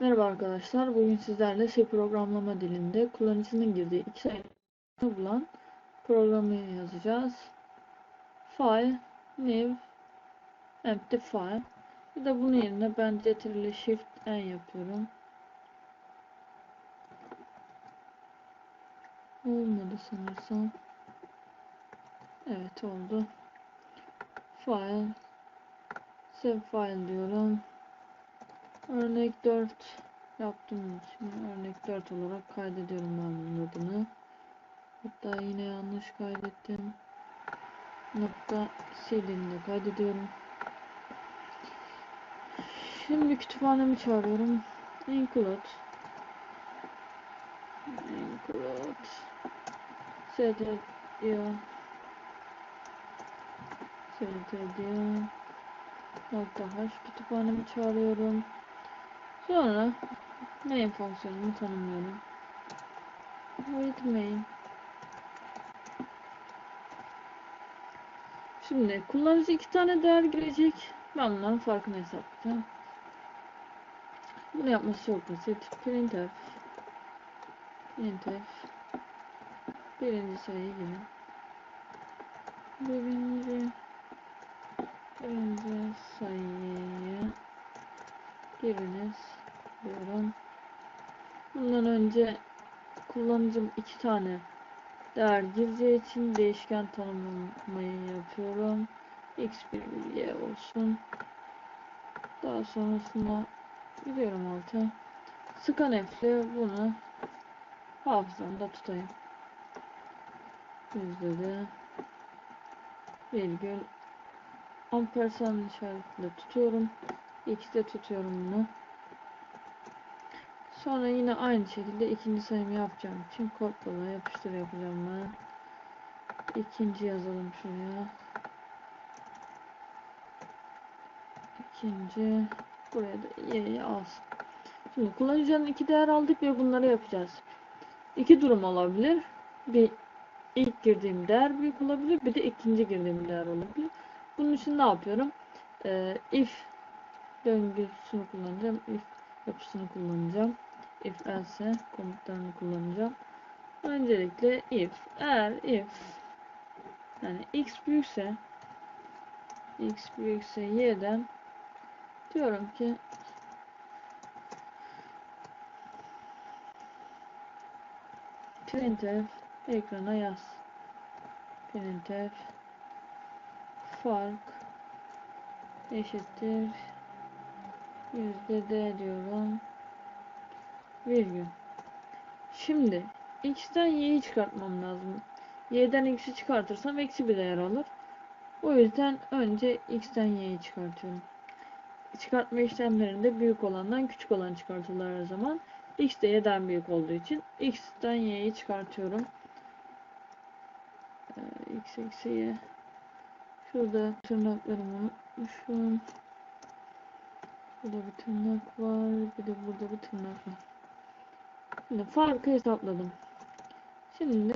Merhaba arkadaşlar. Bugün sizlerle C programlama dilinde kullanıcının girdiği iki sayını bulan programı yazacağız. File, new, empty file. Bir de bunun yerine ben Ctrl Shift N yapıyorum. Olmadı sanırsam. Evet oldu. File, save file diyorum. Örnek 4 yaptım. Şimdi örnek 4 olarak kaydediyorum ben bunun adını. Hatta yine yanlış kaydettim. Nokta sildiğini de kaydediyorum. Şimdi kütüphanemi çağırıyorum. Include Include Set diyor. Set diyor. Nokta hash kütüphanemi çağırıyorum. Sonra main fonksiyonumu tanımlıyorum. Void main. Şimdi kullanıcı iki tane değer girecek. Ben bunların farkını hesaplayacağım. Bunu yapması çok basit. Printf printf birinci sayıyı girin. Birinci birinci sayıyı giriniz diyorum. Bundan önce kullanıcım iki tane değer gireceği için değişken tanımlamayı yapıyorum. x1 y olsun. Daha sonrasında gidiyorum alta. Scanf bunu hafızamda tutayım. Yüzde de virgül ampersand işaretiyle tutuyorum. X'de tutuyorum bunu. Sonra yine aynı şekilde ikinci sayımı yapacağım için kopyala yapıştır yapacağım ben. İkinci yazalım şuraya. İkinci buraya da y'yi alsın. Şimdi kullanıcının iki değer aldık ve bunları yapacağız. İki durum olabilir. Bir ilk girdiğim değer büyük olabilir. Bir de ikinci girdiğim değer olabilir. Bunun için ne yapıyorum? Ee, if döngüsünü kullanacağım. If yapısını kullanacağım. If else komutlarını kullanacağım. Öncelikle if eğer if yani x büyükse x büyükse y'den diyorum ki printf ekrana yaz. printf fark eşittir yüzde d diyorum virgül şimdi x'ten y'yi çıkartmam lazım. Y'den x'i çıkartırsam eksi bir değer alır. O yüzden önce x'ten y'yi çıkartıyorum. Çıkartma işlemlerinde büyük olandan küçük olan çıkartırlar her zaman. X de y'den büyük olduğu için x'ten y'yi çıkartıyorum. Ee, x eksi y. Şurada tırnaklarımı unutmuşum Burada bir tırnak var. Bir de burada bir tırnak var. Şimdi farkı hesapladım. Şimdi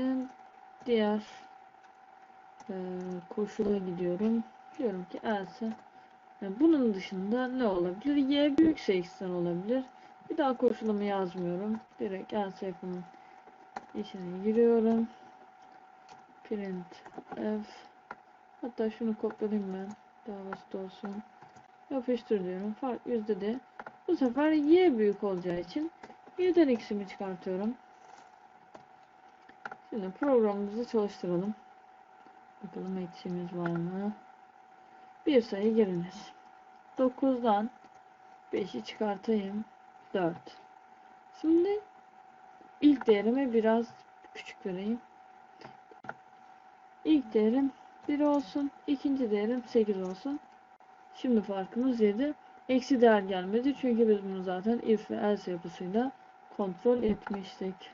diğer e, koşula gidiyorum. Diyorum ki else bunun dışında ne olabilir? Y büyükse x'ten olabilir. Bir daha koşulumu yazmıyorum. Direkt else yapımın içine giriyorum. Print f hatta şunu kopyalayayım ben. Daha basit olsun. Yapıştır diyorum. Fark yüzde de. Bu sefer y büyük olacağı için y'den x'imi çıkartıyorum. Şimdi programımızı çalıştıralım. Bakalım eksiğimiz var mı? Bir sayı giriniz. 9'dan 5'i çıkartayım. 4. Şimdi ilk değerimi biraz küçük vereyim. İlk değerim 1 olsun. ikinci değerim 8 olsun. Şimdi farkımız 7. Eksi değer gelmedi. Çünkü biz bunu zaten if ve else yapısıyla kontrol etmiştik.